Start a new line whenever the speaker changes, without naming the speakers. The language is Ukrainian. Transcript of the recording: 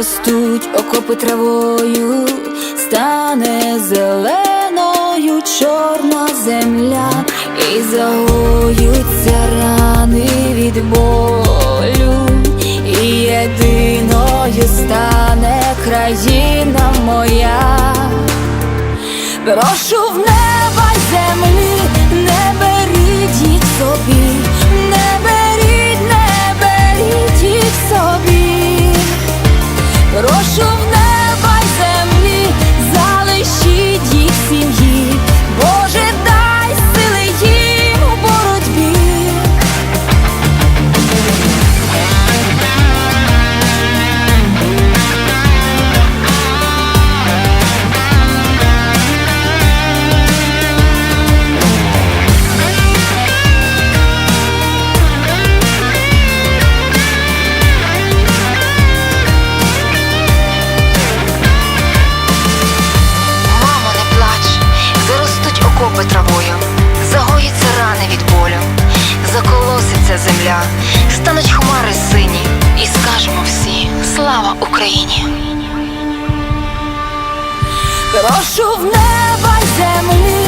заростуть окопи травою, стане зеленою чорна земля, і загоються рани від болю, і єдиною стане країна моя. Прошу в
стануть хмари сині, і скажемо всі слава Україні!
Прошу в неба й землі,